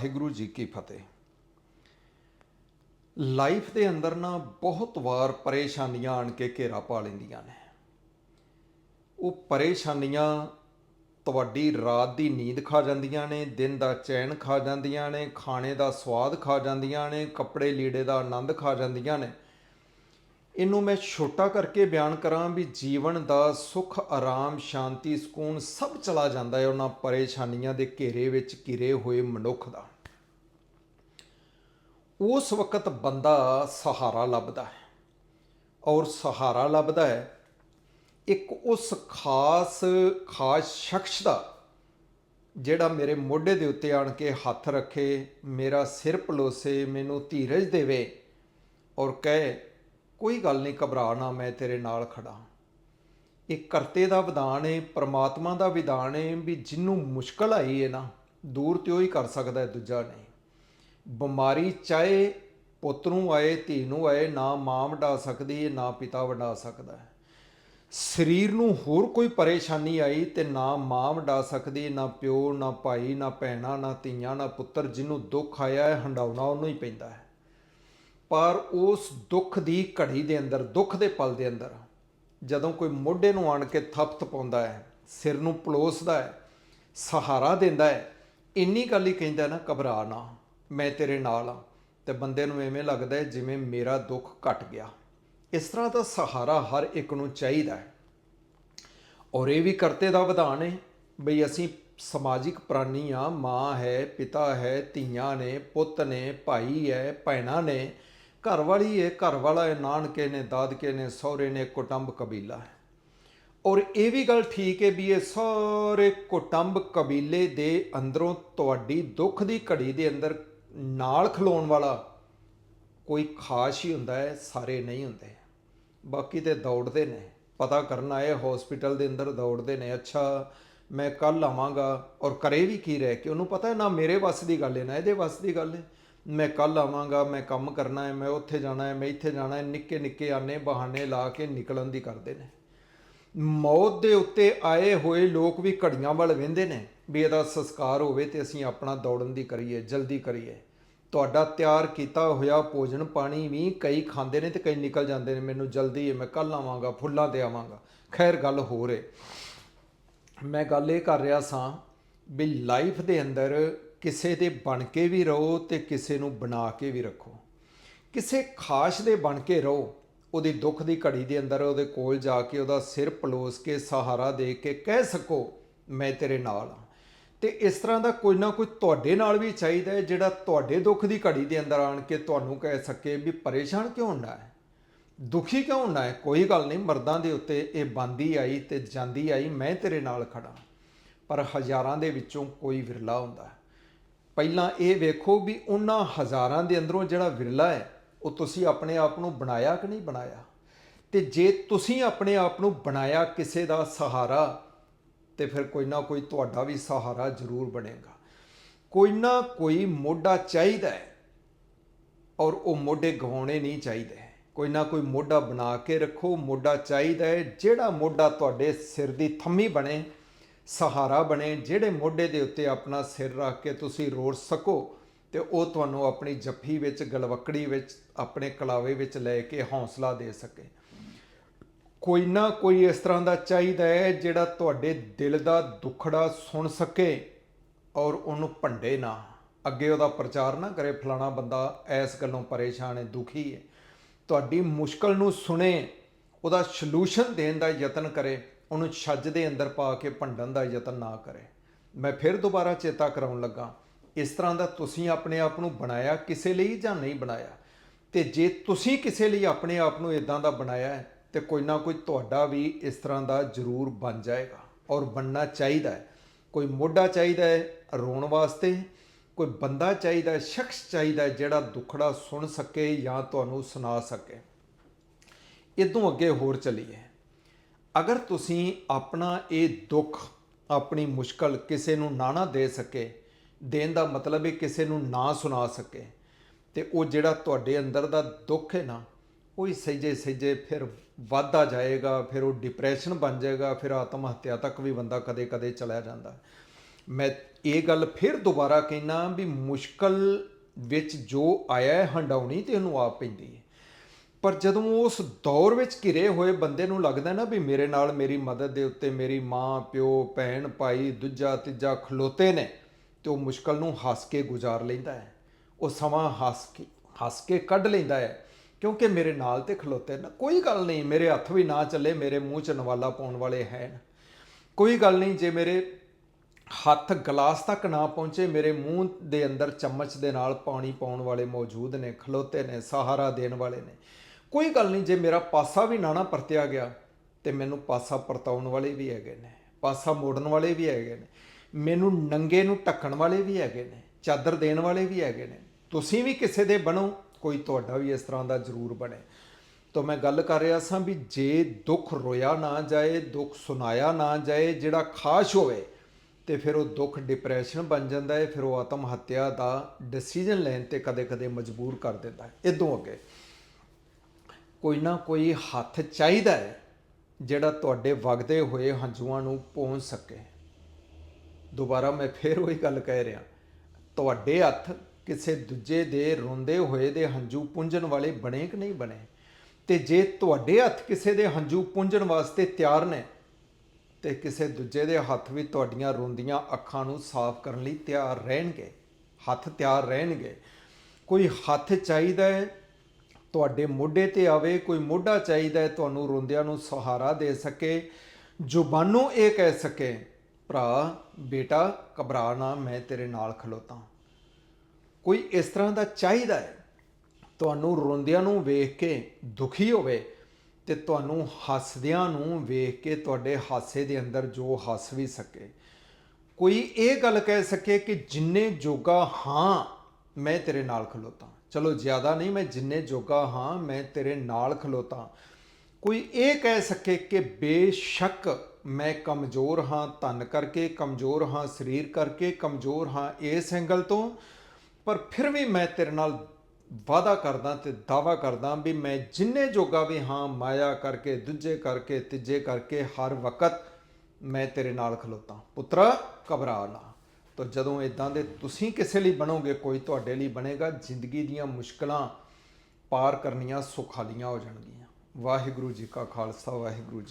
ਵਾਹਿਗੁਰੂ ਜੀ ਕੀ ਫਤਿਹ। Life ਦੇ ਅੰਦਰ ਨਾ ਬਹੁਤ ਵਾਰ ਪਰੇਸ਼ਾਨੀਆਂ ਆਣ ਕੇ ਘੇਰਾ ਪਾ ਲੈਂਦੀਆਂ ਨੇ। ਉਹ ਪਰੇਸ਼ਾਨੀਆਂ ਤੁਹਾਡੀ ਰਾਤ ਦੀ ਨੀਂਦ ਖਾ ਜਾਂਦੀਆਂ ਨੇ, ਦਿਨ ਦਾ ਚੈਨ ਖਾ ਜਾਂਦੀਆਂ ਨੇ, ਖਾਣੇ ਦਾ ਸਵਾਦ ਖਾ ਜਾਂਦੀਆਂ ਨੇ, ਕੱਪੜੇ ਲੀੜੇ ਦਾ ਆਨੰਦ ਖਾ ਜਾਂਦੀਆਂ ਨੇ। ਇਹਨੂੰ ਮੈਂ ਛੋਟਾ ਕਰਕੇ ਬਿਆਨ ਕਰਾਂ ਵੀ ਜੀਵਨ ਦਾ ਸੁੱਖ, ਆਰਾਮ, ਸ਼ਾਂਤੀ, ਸਕੂਨ ਸਭ ਚਲਾ ਜਾਂਦਾ ਹੈ ਉਹਨਾਂ ਪਰੇਸ਼ਾਨੀਆਂ ਦੇ ਘੇਰੇ ਵਿੱਚ ਘਿਰੇ ਹੋਏ ਮਨੁੱਖ ਦਾ। ਉਸ ਵਕਤ ਬੰਦਾ ਸਹਾਰਾ ਲੱਭਦਾ ਹੈ। ਔਰ ਸਹਾਰਾ ਲੱਭਦਾ ਹੈ, ਇੱਕ ਉਸ ਖਾਸ ਖਾਸ ਸ਼ਖਸ ਦਾ, ਜਿਹੜਾ ਮੇਰੇ ਮੋਢੇ ਦੇ ਉੱਤੇ ਆਣ ਕੇ ਹੱਥ ਰੱਖੇ, ਮੇਰਾ ਸਿਰ ਪਲੋਸੇ, ਮੈਨੂੰ ਧੀਰਜ ਦੇਵੇ ਔਰ ਕਹੇ, ਕੋਈ ਗੱਲ ਨਹੀਂ, ਘਬਰਾ ਨਾ, ਮੈਂ ਤੇਰੇ ਨਾਲ ਖੜਾ ਇਹ ਕਰਤੇ ਦਾ ਵਿਧਾਨ ਹੈ ਪ੍ਰਮਾਤਮਾ ਦਾ ਵਿਧਾਨ ਹੈ ਵੀ ਜਿਹਨੂੰ ਮੁਸ਼ਕਲ ਆਈ ਹੈ ਨਾ, ਦੂਰ ਤੇ ਉਹ ਹੀ ਕਰ ਸਕਦਾ ਹੈ, ਦੂਜਾ ਨਹੀਂ। ਬਿਮਾਰੀ ਚਾਹੇ ਪੁੱਤ ਨੂੰ ਆਏ, ਧੀ ਨੂੰ ਆਏ, ਨਾ ਮਾਂ ਵਡਾ ਸਕਦੀ ਹੈ ਨਾ ਪਿਤਾ ਵਡਾ ਸਕਦਾ ਹੈ। ਸਰੀਰ ਨੂੰ ਹੋਰ ਕੋਈ ਪਰੇਸ਼ਾਨੀ ਆਈ ਤੇ ਨਾ ਮਾਂ ਵਡਾ ਸਕਦੀ, ਨਾ ਪਿਓ, ਨਾ ਭਾਈ, ਨਾ ਭੈਣਾ, ਨਾ ਧੀਆਂ, ਨਾ ਪੁੱਤਰ ਜਿਹਨੂੰ ਦੁੱਖ ਆਇਆ ਹੈ, ਹੰਡਾਉਣਾ ਉਹਨੂੰ ਹੀ ਪੈਂਦਾ ਹੈ। ਪਰ ਉਸ ਦੁੱਖ ਦੀ ਘੜੀ ਦੇ ਅੰਦਰ, ਦੁੱਖ ਦੇ ਪਲ ਦੇ ਅੰਦਰ ਜਦੋਂ ਕੋਈ ਮੋਢੇ ਨੂੰ ਆਣ ਕੇ ਥਪਥ ਪਾਉਂਦਾ ਹੈ, ਸਿਰ ਨੂੰ ਪਲੋਸਦਾ ਹੈ, ਸਹਾਰਾ ਦਿੰਦਾ ਹੈ, ਇੰਨੀ ਗੱਲ ਹੀ ਕਹਿੰਦਾ ਨਾ, ਘਬਰਾ ਨਾ। ਮੈਂ ਤੇਰੇ ਨਾਲ ਆ। ਤੇ ਬੰਦੇ ਨੂੰ ਐਵੇਂ ਲੱਗਦਾ ਹੈ ਜਿਵੇਂ ਮੇਰਾ ਦੁੱਖ ਘਟ ਗਿਆ। ਇਸ ਤਰ੍ਹਾਂ ਦਾ ਸਹਾਰਾ ਹਰ ਇੱਕ ਨੂੰ ਚਾਹੀਦਾ ਹੈ। ਔਰ ਇਹ ਵੀ ਕਰਤੇ ਦਾ ਵਿਧਾਨ ਹੈ ਬਈ ਅਸੀਂ ਸਮਾਜਿਕ ਪ੍ਰਾਣੀ ਆ, ਮਾਂ ਹੈ, ਪਿਤਾ ਹੈ, ਧੀਆਂ ਨੇ, ਪੁੱਤ ਨੇ, ਭਾਈ ਹੈ, ਭੈਣਾਂ ਨੇ। ਘਰ ਵਾਲੀ ਹੈ, ਘਰ ਵਾਲਾ ਹੈ, ਨਾਨਕੇ ਨੇ, ਦਾਦਕੇ ਨੇ, ਸਹੁਰੇ ਨੇ, ਕੁਟੰਬ ਕਬੀਲਾ ਹੈ। ਔਰ ਇਹ ਵੀ ਗੱਲ ਠੀਕ ਹੈ ਵੀ ਇਹ ਸਾਰੇ ਕੁਟੰਬ ਕਬੀਲੇ ਦੇ ਅੰਦਰੋਂ ਤੁਹਾਡੀ ਦੁੱਖ ਦੀ ਘੜੀ ਦੇ ਅੰਦਰ ਨਾਲ ਖਲੋਣ ਵਾਲਾ ਕੋਈ ਖਾਸ ਹੀ ਹੁੰਦਾ ਹੈ, ਸਾਰੇ ਨਹੀਂ ਹੁੰਦੇ। ਬਾਕੀ ਤੇ ਦੌੜਦੇ ਨੇ। ਪਤਾ ਕਰਨ ਆਏ ਹਸਪੀਟਲ ਦੇ ਅੰਦਰ ਦੌੜਦੇ ਨੇ। ਅੱਛਾ, ਮੈਂ ਕੱਲ ਆਵਾਂਗਾ। ਔਰ ਕਰੇ ਵੀ ਕੀ ਰਹਿ ਕੇ? ਉਹਨੂੰ ਪਤਾ ਨਾ ਮੇਰੇ ਵੱਸ ਦੀ ਗੱਲ ਹੈ, ਨਾ ਇਹਦੇ ਵੱਸ ਦੀ ਗੱਲ ਹੈ। ਮੈਂ ਕੱਲ ਆਵਾਂਗਾ, ਮੈਂ ਕੰਮ ਕਰਨਾ ਹੈ, ਮੈਂ ਉੱਥੇ ਜਾਣਾ ਹੈ, ਮੈਂ ਇੱਥੇ ਜਾਣਾ ਹੈ। ਨਿੱਕੇ ਨਿੱਕੇ ਆਨੇ ਬਹਾਨੇ ਲਾ ਕੇ ਨਿਕਲਣ ਦੀ ਕਰਦੇ ਨੇ। ਮੌਤ ਦੇ ਉੱਤੇ ਆਏ ਹੋਏ ਲੋਕ ਵੀ ਘੜੀਆਂ ਵੱਲ ਵਹਿੰਦੇ ਨੇ। ਵੀ ਇਹਦਾ ਸੰਸਕਾਰ ਹੋਵੇ ਤੇ ਅਸੀਂ ਆਪਣਾ ਦੌੜਨ ਦੀ ਕਰੀਏ, ਜਲਦੀ ਕਰੀਏ। ਤੁਹਾਡਾ ਤਿਆਰ ਕੀਤਾ ਹੋਇਆ ਭੋਜਨ ਪਾਣੀ ਵੀ ਕਈ ਖਾਂਦੇ ਨੇ ਤੇ ਕਈ ਨਿਕਲ ਜਾਂਦੇ ਨੇ। ਮੈਨੂੰ ਜਲਦੀ ਹੈ ਮੈਂ ਕੱਲ ਆਵਾਂਗਾ, ਫੁੱਲਾਂ ਤੇ ਆਵਾਂਗਾ। ਖੈਰ, ਗੱਲ ਹੋ ਰੇ ਮੈਂ ਗੱਲ ਇਹ ਕਰ ਰਿਹਾ ਸਾਂ ਵੀ ਲਾਈਫ ਦੇ ਅੰਦਰ ਕਿਸੇ ਦੇ ਬਣ ਕੇ ਵੀ ਰਹੋ ਤੇ ਕਿਸੇ ਨੂੰ ਬਣਾ ਕੇ ਵੀ ਰੱਖੋ। ਕਿਸੇ ਖਾਸ ਦੇ ਬਣ ਕੇ ਰਹੋ, ਉਹਦੀ ਦੁੱਖ ਦੀ ਘੜੀ ਦੇ ਅੰਦਰ, ਉਹਦੇ ਕੋਲ ਜਾ ਕੇ ਉਹਦਾ ਸਿਰ ਪਲੋਸ ਕੇ, ਸਹਾਰਾ ਦੇ ਕੇ ਕਹਿ ਸਕੋ, ਮੈਂ ਤੇਰੇ ਨਾਲ ਹਾਂ ਤੇ ਇਸ ਤਰ੍ਹਾਂ ਦਾ ਕੋਈ ਨਾ ਕੋਈ ਤੁਹਾਡੇ ਨਾਲ ਵੀ ਚਾਹੀਦਾ ਹੈ, ਜਿਹੜਾ ਤੁਹਾਡੇ ਦੁੱਖ ਦੀ ਘੜੀ ਦੇ ਅੰਦਰ ਆਣ ਕੇ ਤੁਹਾਨੂੰ ਕਹਿ ਸਕੇ ਵੀ ਪਰੇਸ਼ਾਨ ਕਿਉਂ ਹੁੰਦਾ ਹੈ? ਦੁਖੀ ਕਿਉਂ ਹੁੰਦਾ ਹੈ? ਕੋਈ ਗੱਲ ਨਹੀਂ, ਮਰਦਾਂ ਦੇ ਉੱਤੇ ਇਹ ਬੰਦੀ ਆਈ ਤੇ ਜਾਂਦੀ ਆਈ, ਮੈਂ ਤੇਰੇ ਨਾਲ ਖੜਾ ਪਰ ਹਜ਼ਾਰਾਂ ਦੇ ਵਿੱਚੋਂ ਕੋਈ ਵਿਰਲਾ ਹੁੰਦਾ ਹੈ। ਪਹਿਲਾਂ ਇਹ ਵੇਖੋ ਵੀ ਉਹਨਾਂ ਹਜ਼ਾਰਾਂ ਦੇ ਅੰਦਰੋਂ ਜਿਹੜਾ ਵਿਰਲਾ ਹੈ, ਉਹ ਤੁਸੀਂ ਆਪਣੇ ਆਪ ਨੂੰ ਬਣਾਇਆ ਕਿ ਨਹੀਂ ਬਣਾਇਆ? ਤੇ ਜੇ ਤੁਸੀਂ ਆਪਣੇ ਆਪ ਨੂੰ ਬਣਾਇਆ ਕਿਸੇ ਦਾ ਸਹਾਰਾ ਤੇ ਫਿਰ ਕੋਈ ਨਾ ਕੋਈ ਤੁਹਾਡਾ ਵੀ ਸਹਾਰਾ ਜ਼ਰੂਰ ਬਣੇਗਾ। ਕੋਈ ਨਾ ਕੋਈ ਮੋਢਾ ਚਾਹੀਦਾ ਹੈ ਔਰ ਉਹ ਮੋਢੇ ਗਵਾਉਣੇ ਨਹੀਂ ਚਾਹੀਦੇ। ਕੋਈ ਨਾ ਕੋਈ ਮੋਢਾ ਬਣਾ ਕੇ ਰੱਖੋ, ਮੋਢਾ ਚਾਹੀਦਾ ਹੈ। ਜਿਹੜਾ ਮੋਢਾ ਤੁਹਾਡੇ ਸਿਰ ਦੀ ਥੰਮੀ ਬਣੇ, ਸਹਾਰਾ ਬਣੇ, ਜਿਹੜੇ ਮੋਢੇ ਦੇ ਉੱਤੇ ਆਪਣਾ ਸਿਰ ਰੱਖ ਕੇ ਤੁਸੀਂ ਰੋੜ ਸਕੋ ਤੇ ਉਹ ਤੁਹਾਨੂੰ ਆਪਣੀ ਜੱਫੀ ਵਿੱਚ, ਗਲਵਕੜੀ ਵਿੱਚ, ਆਪਣੇ ਕਲਾਵੇ ਵਿੱਚ ਲੈ ਕੇ ਹੌਸਲਾ ਦੇ ਸਕੇ। ਕੋਈ ਨਾ ਕੋਈ ਇਸ ਤਰ੍ਹਾਂ ਦਾ ਚਾਹੀਦਾ ਹੈ ਜਿਹੜਾ ਤੁਹਾਡੇ ਦਿਲ ਦਾ ਦੁੱਖੜਾ ਸੁਣ ਸਕੇ ਔਰ ਉਹਨੂੰ ਭੰਡੇ ਨਾ। ਅੱਗੇ ਉਹਦਾ ਪ੍ਰਚਾਰ ਨਾ ਕਰੇ, ਫਲਾਣਾ ਬੰਦਾ ਐਸ ਗੱਲੋਂ ਪਰੇਸ਼ਾਨ ਹੈ, ਦੁਖੀ ਹੈ। ਤੁਹਾਡੀ ਮੁਸ਼ਕਲ ਨੂੰ ਸੁਣੇ, ਉਹਦਾ ਸੋਲੂਸ਼ਨ ਦੇਣ ਦਾ ਯਤਨ ਕਰੇ, ਉਹਨੂੰ ਛੱਜ ਦੇ ਅੰਦਰ ਪਾ ਕੇ ਭੰਡਣ ਦਾ ਯਤਨ ਨਾ ਕਰੇ। ਮੈਂ ਫਿਰ ਦੁਬਾਰਾ ਚੇਤਾ ਕਰਾਉਣ ਲੱਗਾ, ਇਸ ਤਰ੍ਹਾਂ ਦਾ ਤੁਸੀਂ ਆਪਣੇ ਆਪ ਨੂੰ ਬਣਾਇਆ ਕਿਸੇ ਲਈ ਜਾਂ ਨਹੀਂ ਬਣਾਇਆ? ਤੇ ਜੇ ਤੁਸੀਂ ਕਿਸੇ ਲਈ ਆਪਣੇ ਆਪ ਨੂੰ ਇਦਾਂ ਦਾ ਬਣਾਇਆ ਹੈ ਤੇ ਕੋਈ ਨਾ ਕੋਈ ਤੁਹਾਡਾ ਵੀ ਇਸ ਤਰ੍ਹਾਂ ਦਾ ਜ਼ਰੂਰ ਬਣ ਜਾਏਗਾ ਔਰ ਬਣਨਾ ਚਾਹੀਦਾ ਹੈ। ਕੋਈ ਮੋਢਾ ਚਾਹੀਦਾ ਹੈ ਰੋਣ ਵਾਸਤੇ, ਕੋਈ ਬੰਦਾ ਚਾਹੀਦਾ ਹੈ, ਸ਼ਖਸ ਚਾਹੀਦਾ ਹੈ ਜਿਹੜਾ ਦੁੱਖੜਾ ਸੁਣ ਸਕੇ ਜਾਂ ਤੁਹਾਨੂੰ ਸੁਣਾ ਸਕੇ। ਇਦੋਂ ਅੱਗੇ ਹੋਰ ਚੱਲੀਏ। ਅਗਰ ਤੁਸੀਂ ਆਪਣਾ ਇਹ ਦੁੱਖ, ਆਪਣੀ ਮੁਸ਼ਕਲ ਕਿਸੇ ਨੂੰ ਨਾ ਨਾ ਦੇ ਸਕੇ, ਦੇਣ ਦਾ ਮਤਲਬ ਹੈ ਕਿਸੇ ਨੂੰ ਨਾ ਸੁਣਾ ਸਕੇ, ਤੇ ਉਹ ਜਿਹੜਾ ਤੁਹਾਡੇ ਅੰਦਰ ਦਾ ਦੁੱਖ ਹੈ ਨਾ ਉਹ ਹੀ ਸਹਿਜੇ ਸਹਿਜੇ ਫਿਰ ਵੱਧਦਾ ਜਾਏਗਾ, ਫਿਰ ਉਹ ਡਿਪਰੈਸ਼ਨ ਬਣ ਜਾਏਗਾ, ਫਿਰ ਆਤਮ ਹੱਤਿਆ ਤੱਕ ਵੀ ਬੰਦਾ ਕਦੇ-ਕਦੇ ਚਲਾ ਜਾਂਦਾ। ਮੈਂ ਇਹ ਗੱਲ ਫਿਰ ਦੁਬਾਰਾ ਕਹਿਣਾ ਵੀ ਮੁਸ਼ਕਲ ਵਿੱਚ ਜੋ ਆਇਆ ਹੈ, ਹੰਡਾਉਣੀ ਤੇ ਉਹਨੂੰ ਆਪ ਪੈਂਦੀ ਹੈ। ਪਰ ਜਦੋਂ ਉਸ ਦੌਰ ਵਿੱਚ ਘਿਰੇ ਹੋਏ ਬੰਦੇ ਨੂੰ ਲੱਗਦਾ ਨਾ ਵੀ ਮੇਰੇ ਨਾਲ ਮੇਰੀ ਮਦਦ ਦੇ ਉੱਤੇ ਮੇਰੀ ਮਾਂ, ਪਿਓ, ਭੈਣ, ਭਾਈ, ਦੂਜਾ, ਤੀਜਾ ਖਲੋਤੇ ਨੇ ਤੇ ਉਹ ਮੁਸ਼ਕਲ ਨੂੰ ਹੱਸ ਕੇ ਗੁਜ਼ਾਰ ਲੈਂਦਾ ਹੈ। ਉਹ ਸਮਾਂ ਹੱਸ ਕੇ ਹੱਸ ਕੇ ਕੱਢ ਲੈਂਦਾ ਹੈ। ਕਿਉਂਕਿ ਮੇਰੇ ਨਾਲ ਤੇ ਖਲੋਤੇ ਨਾ, ਕੋਈ ਗੱਲ ਨਹੀਂ, ਮੇਰੇ ਹੱਥ ਵੀ ਨਾ ਚੱਲੇ, ਮੇਰੇ ਮੂੰਹ 'ਚ ਨਵਾਲਾ ਪਾਉਣ ਵਾਲੇ ਹੈ ਕੋਈ ਗੱਲ ਨਹੀਂ, ਜੇ ਮੇਰੇ ਹੱਥ ਗਲਾਸ ਤੱਕ ਨਾ ਪਹੁੰਚੇ, ਮੇਰੇ ਮੂੰਹ ਦੇ ਅੰਦਰ ਚਮਚ ਦੇ ਨਾਲ ਪਾਣੀ ਪਾਉਣ ਵਾਲੇ ਮੌਜੂਦ ਨੇ, ਖਲੋਤੇ ਨੇ, ਸਹਾਰਾ ਦੇਣ ਵਾਲੇ ਨੇ। ਕੋਈ ਗੱਲ ਨਹੀਂ, ਜੇ ਮੇਰਾ ਪਾਸਾ ਵੀ ਨਾ ਨਾ ਪਰਤਿਆ ਗਿਆ, ਤੇ ਮੈਨੂੰ ਪਾਸਾ ਪਰਤਾਉਣ ਵਾਲੇ ਵੀ ਹੈਗੇ ਨੇ, ਪਾਸਾ ਮੋੜਨ ਵਾਲੇ ਵੀ ਹੈਗੇ ਨੇ, ਮੈਨੂੰ ਨੰਗੇ ਨੂੰ ਢੱਕਣ ਵਾਲੇ ਵੀ ਹੈਗੇ ਨੇ, ਚਾਦਰ ਦੇਣ ਵਾਲੇ ਵੀ ਹੈਗੇ ਨੇ। ਤੁਸੀਂ ਵੀ ਕਿਸੇ ਦੇ ਬਣੋ। ਕੋਈ ਤੁਹਾਡਾ ਵੀ ਇਸ ਤਰ੍ਹਾਂ ਦਾ ਜ਼ਰੂਰ ਬਣੇ। ਤਾਂ ਮੈਂ ਗੱਲ ਕਰ ਰਿਹਾ ਸਾਂ ਵੀ ਜੇ ਦੁੱਖ ਰੋਇਆ ਨਾ ਜਾਏ, ਦੁੱਖ ਸੁਣਾਇਆ ਨਾ ਜਾਏ, ਜਿਹੜਾ ਖਾਸ਼ ਹੋਵੇ, ਤੇ ਫਿਰ ਉਹ ਦੁੱਖ ਡਿਪਰੈਸ਼ਨ ਬਣ ਜਾਂਦਾ ਹੈ, ਫਿਰ ਉਹ ਆਤਮ ਹੱਤਿਆ ਦਾ ਡਿਸੀਜਨ ਲੈਣ ਤੇ ਕਦੇ-ਕਦੇ ਮਜਬੂਰ ਕਰ ਦਿੰਦਾ ਹੈ। ਇਦੋਂ ਅੱਗੇ ਕੋਈ ਨਾ ਕੋਈ ਹੱਥ ਚਾਹੀਦਾ ਹੈ, ਜਿਹੜਾ ਤੁਹਾਡੇ ਵਗਦੇ ਹੋਏ ਹੰਝੂਆਂ ਨੂੰ ਪਹੁੰਚ ਸਕੇ। ਦੁਬਾਰਾ ਮੈਂ ਫੇਰ ਉਹੀ ਗੱਲ ਕਹਿ ਰਿਹਾ। ਤੁਹਾਡੇ ਹੱਥ ਕਿਸੇ ਦੂਜੇ ਦੇ ਰੋਂਦੇ ਹੋਏ ਦੇ ਹੰਝੂ ਪੁੰਝਣ ਵਾਲੇ ਬਣੇ ਕਿ ਨਹੀਂ ਬਣੇ? ਤੇ ਜੇ ਤੁਹਾਡੇ ਹੱਥ ਕਿਸੇ ਦੇ ਹੰਝੂ ਪੁੰਝਣ ਵਾਸਤੇ ਤਿਆਰ ਨੇ, ਤੇ ਕਿਸੇ ਦੂਜੇ ਦੇ ਹੱਥ ਵੀ ਤੁਹਾਡੀਆਂ ਰੋਂਦੀਆਂ ਅੱਖਾਂ ਨੂੰ ਸਾਫ਼ ਕਰਨ ਲਈ ਤਿਆਰ ਰਹਿਣਗੇ, ਹੱਥ ਤਿਆਰ ਰਹਿਣਗੇ। ਕੋਈ ਹੱਥ ਚਾਹੀਦਾ ਹੈ, ਤੁਹਾਡੇ ਮੋਢੇ ਤੇ ਆਵੇ, ਕੋਈ ਮੋਢਾ ਚਾਹੀਦਾ ਹੈ, ਤੁਹਾਨੂੰ ਰੋਂਦਿਆਂ ਨੂੰ ਸਹਾਰਾ ਦੇ ਸਕੇ, ਜ਼ੁਬਾਨੋਂ ਇਹ ਕਹਿ ਸਕੇ, ਭਰਾ, ਬੇਟਾ, ਘਬਰਾ ਨਾ, ਮੈਂ ਤੇਰੇ ਨਾਲ ਖਲੋਤਾ। ਕੋਈ ਇਸ ਤਰ੍ਹਾਂ ਦਾ ਚਾਹੀਦਾ ਹੈ? ਤੁਹਾਨੂੰ ਰੋਂਦਿਆਂ ਨੂੰ ਵੇਖ ਕੇ ਦੁਖੀ ਹੋਵੇ ਤੇ ਤੁਹਾਨੂੰ ਹੱਸਦਿਆਂ ਨੂੰ ਵੇਖ ਕੇ ਤੁਹਾਡੇ ਹਾਸੇ ਦੇ ਅੰਦਰ ਜੋ ਹੱਸ ਵੀ ਸਕੇ। ਕੋਈ ਇਹ ਗੱਲ ਕਹਿ ਸਕੇ ਕਿ ਜਿੰਨੇ ਜੋਗਾ ਹਾਂ, ਮੈਂ ਤੇਰੇ ਨਾਲ ਖਲੋਤਾ। ਚਲੋ, ਜ਼ਿਆਦਾ ਨਹੀਂ, ਮੈਂ ਜਿੰਨੇ ਜੋਗਾ ਹਾਂ, ਮੈਂ ਤੇਰੇ ਨਾਲ ਖਲੋਤਾ। ਕੋਈ ਇਹ ਕਹਿ ਸਕੇ ਕਿ ਬੇਸ਼ੱਕ ਮੈਂ ਕਮਜ਼ੋਰ ਹਾਂ, ਧਨ ਕਰਕੇ ਕਮਜ਼ੋਰ ਹਾਂ, ਸਰੀਰ ਕਰਕੇ ਕਮਜ਼ੋਰ ਹਾਂ, ਇਸ ਐਂਗਲ ਤੋਂ ਪਰ ਫਿਰ ਵੀ ਮੈਂ ਤੇਰੇ ਨਾਲ ਵਾਅਦਾ ਕਰਦਾ ਤੇ ਦਾਵਾ ਕਰਦਾ ਵੀ ਮੈਂ ਜਿੰਨੇ ਜੋਗਾ ਵੀ ਹਾਂ, ਮਾਇਆ ਕਰਕੇ, ਦੂਜੇ ਕਰਕੇ, ਤੀਜੇ ਕਰਕੇ, ਹਰ ਵਕਤ ਮੈਂ ਤੇਰੇ ਨਾਲ ਖਲੋਤਾ। ਪੁੱਤਰ, ਘਬਰਾ ਨਾ। ਤਾਂ ਜਦੋਂ ਇਦਾਂ ਦੇ ਤੁਸੀਂ ਕਿਸੇ ਲਈ ਬਣੋਗੇ, ਕੋਈ ਤੁਹਾਡੇ ਲਈ ਬਣੇਗਾ, ਜ਼ਿੰਦਗੀ ਦੀਆਂ ਮੁਸ਼ਕਲਾਂ ਪਾਰ ਕਰਨੀਆਂ ਸੁਖਾਲੀਆਂ ਹੋ ਜਾਣਗੀਆਂ। ਵਾਹਿਗੁਰੂ ਜੀ ਕਾ ਖਾਲਸਾ, ਵਾਹਿਗੁਰੂ ਜੀ